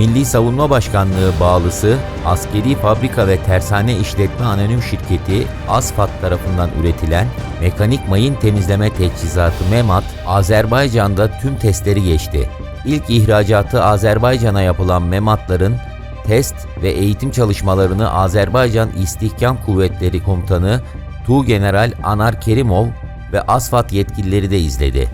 Milli Savunma Başkanlığı bağlısı Askeri Fabrika ve Tersane İşletme Anonim Şirketi ASFAT tarafından üretilen mekanik mayın temizleme teçhizatı MEMAT, Azerbaycan'da tüm testleri geçti. İlk ihracatı Azerbaycan'a yapılan MEMAT'ların test ve eğitim çalışmalarını Azerbaycan İstihkam Kuvvetleri Komutanı Tuğgeneral Anar Kerimov ve ASFAT yetkilileri de izledi.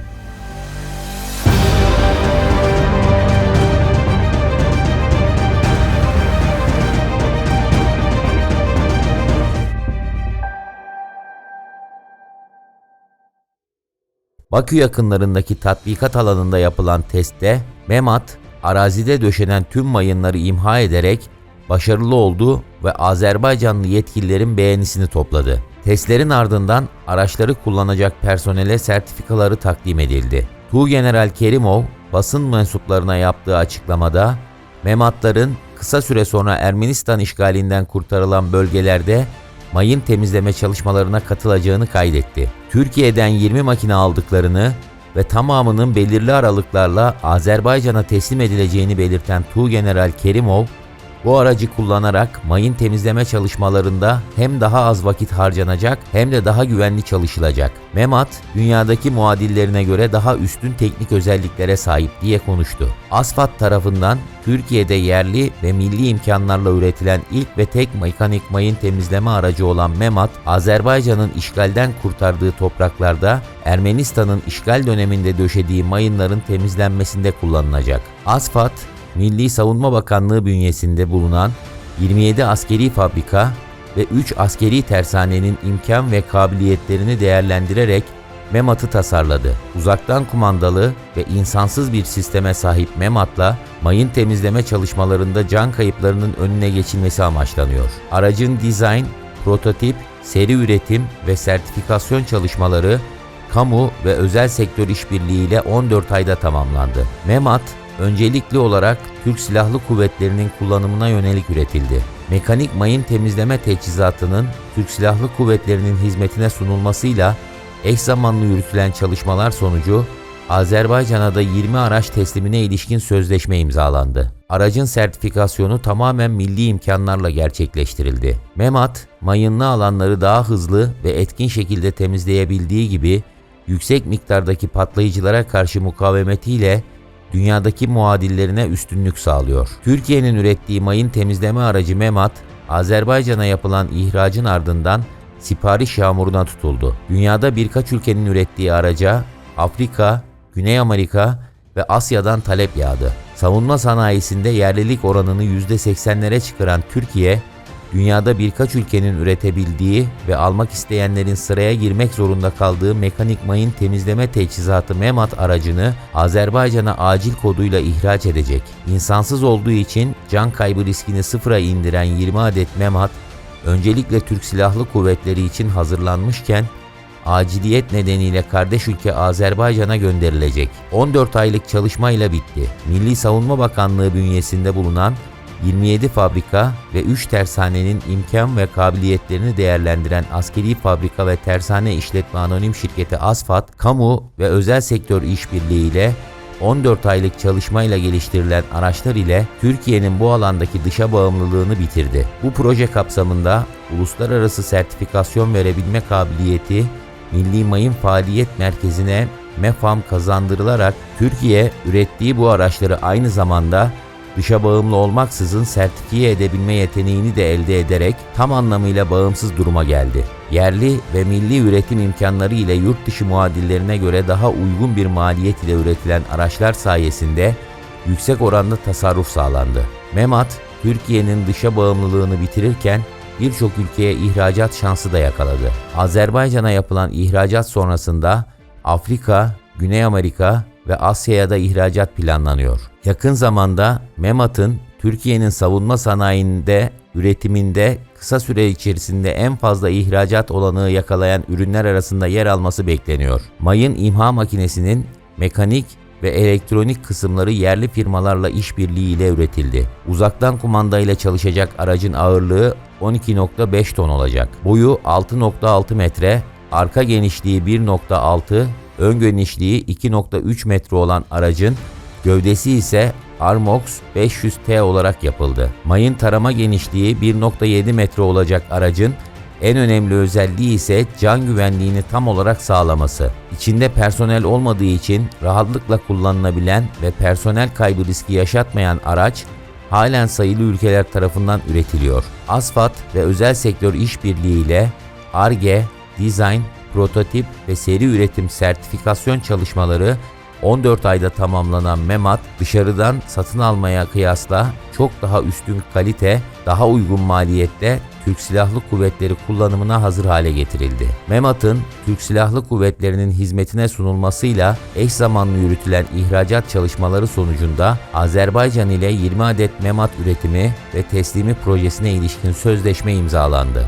Bakü yakınlarındaki tatbikat alanında yapılan testte MEMAT, arazide döşenen tüm mayınları imha ederek başarılı oldu ve Azerbaycanlı yetkililerin beğenisini topladı. Testlerin ardından araçları kullanacak personele sertifikaları takdim edildi. Tuğgeneral Kerimov, basın mensuplarına yaptığı açıklamada, MEMAT'ların kısa süre sonra Ermenistan işgalinden kurtarılan bölgelerde mayın temizleme çalışmalarına katılacağını kaydetti. Türkiye'den 20 makine aldıklarını ve tamamının belirli aralıklarla Azerbaycan'a teslim edileceğini belirten Tuğgeneral Kerimov, bu aracı kullanarak mayın temizleme çalışmalarında hem daha az vakit harcanacak hem de daha güvenli çalışılacak. Memat, dünyadaki muadillerine göre daha üstün teknik özelliklere sahip diye konuştu. Asfat tarafından Türkiye'de yerli ve milli imkanlarla üretilen ilk ve tek mekanik mayın temizleme aracı olan Memat, Azerbaycan'ın işgalden kurtardığı topraklarda Ermenistan'ın işgal döneminde döşediği mayınların temizlenmesinde kullanılacak. Asfat, Milli Savunma Bakanlığı bünyesinde bulunan 27 askeri fabrika ve 3 askeri tersanenin imkan ve kabiliyetlerini değerlendirerek MEMAT'ı tasarladı. Uzaktan kumandalı ve insansız bir sisteme sahip MEMAT'la mayın temizleme çalışmalarında can kayıplarının önüne geçilmesi amaçlanıyor. Aracın dizayn, prototip, seri üretim ve sertifikasyon çalışmaları kamu ve özel sektör işbirliğiyle 14 ayda tamamlandı. MEMAT, öncelikli olarak Türk Silahlı Kuvvetleri'nin kullanımına yönelik üretildi. Mekanik mayın temizleme teçhizatının Türk Silahlı Kuvvetleri'nin hizmetine sunulmasıyla eş zamanlı yürütülen çalışmalar sonucu Azerbaycan'a da 20 araç teslimine ilişkin sözleşme imzalandı. Aracın sertifikasyonu tamamen milli imkanlarla gerçekleştirildi. MEMAT, mayınlı alanları daha hızlı ve etkin şekilde temizleyebildiği gibi yüksek miktardaki patlayıcılara karşı mukavemetiyle dünyadaki muadillerine üstünlük sağlıyor. Türkiye'nin ürettiği mayın temizleme aracı MEMAT, Azerbaycan'a yapılan ihracın ardından sipariş yağmuruna tutuldu. Dünyada birkaç ülkenin ürettiği araca Afrika, Güney Amerika ve Asya'dan talep yağdı. Savunma sanayisinde yerlilik oranını %80'lere çıkaran Türkiye, dünyada birkaç ülkenin üretebildiği ve almak isteyenlerin sıraya girmek zorunda kaldığı mekanik mayın temizleme teçhizatı MEMAT aracını Azerbaycan'a acil koduyla ihraç edecek. İnsansız olduğu için can kaybı riskini sıfıra indiren 20 adet MEMAT, öncelikle Türk Silahlı Kuvvetleri için hazırlanmışken aciliyet nedeniyle kardeş ülke Azerbaycan'a gönderilecek. 14 aylık çalışmayla bitti. Milli Savunma Bakanlığı bünyesinde bulunan 27 fabrika ve 3 tersanenin imkan ve kabiliyetlerini değerlendiren Askeri Fabrika ve Tersane İşletme Anonim Şirketi ASFAT, kamu ve özel sektör işbirliğiyle 14 aylık çalışmayla geliştirilen araçlar ile Türkiye'nin bu alandaki dışa bağımlılığını bitirdi. Bu proje kapsamında uluslararası sertifikasyon verebilme kabiliyeti Milli Mayın Faaliyet Merkezi'ne MEFAM kazandırılarak Türkiye ürettiği bu araçları aynı zamanda dışa bağımlı olmaksızın sertifiye edebilme yeteneğini de elde ederek tam anlamıyla bağımsız duruma geldi. Yerli ve milli üretim imkanları ile yurt dışı muadillerine göre daha uygun bir maliyet ile üretilen araçlar sayesinde yüksek oranda tasarruf sağlandı. MEMAT, Türkiye'nin dışa bağımlılığını bitirirken birçok ülkeye ihracat şansı da yakaladı. Azerbaycan'a yapılan ihracat sonrasında Afrika, Güney Amerika ve Asya'ya da ihracat planlanıyor. Yakın zamanda MEMAT'ın Türkiye'nin savunma sanayinde, üretiminde kısa süre içerisinde en fazla ihracat olanığı yakalayan ürünler arasında yer alması bekleniyor. Mayın imha makinesinin mekanik ve elektronik kısımları yerli firmalarla işbirliği ile üretildi. Uzaktan kumanda ile çalışacak aracın ağırlığı 12.5 ton olacak. Boyu 6.6 metre, arka genişliği 1.6, ön genişliği 2.3 metre olan aracın gövdesi ise Armox 500T olarak yapıldı. Mayın tarama genişliği 1.7 metre olacak aracın en önemli özelliği ise can güvenliğini tam olarak sağlaması. İçinde personel olmadığı için rahatlıkla kullanılabilen ve personel kaybı riski yaşatmayan araç halen sayılı ülkeler tarafından üretiliyor. ASFAT ve özel sektör işbirliği ile ARGE, dizayn, prototip ve seri üretim sertifikasyon çalışmaları 14 ayda tamamlanan MEMAT dışarıdan satın almaya kıyasla çok daha üstün kalite, daha uygun maliyette Türk Silahlı Kuvvetleri kullanımına hazır hale getirildi. MEMAT'ın Türk Silahlı Kuvvetleri'nin hizmetine sunulmasıyla eş zamanlı yürütülen ihracat çalışmaları sonucunda Azerbaycan ile 20 adet MEMAT üretimi ve teslimi projesine ilişkin sözleşme imzalandı.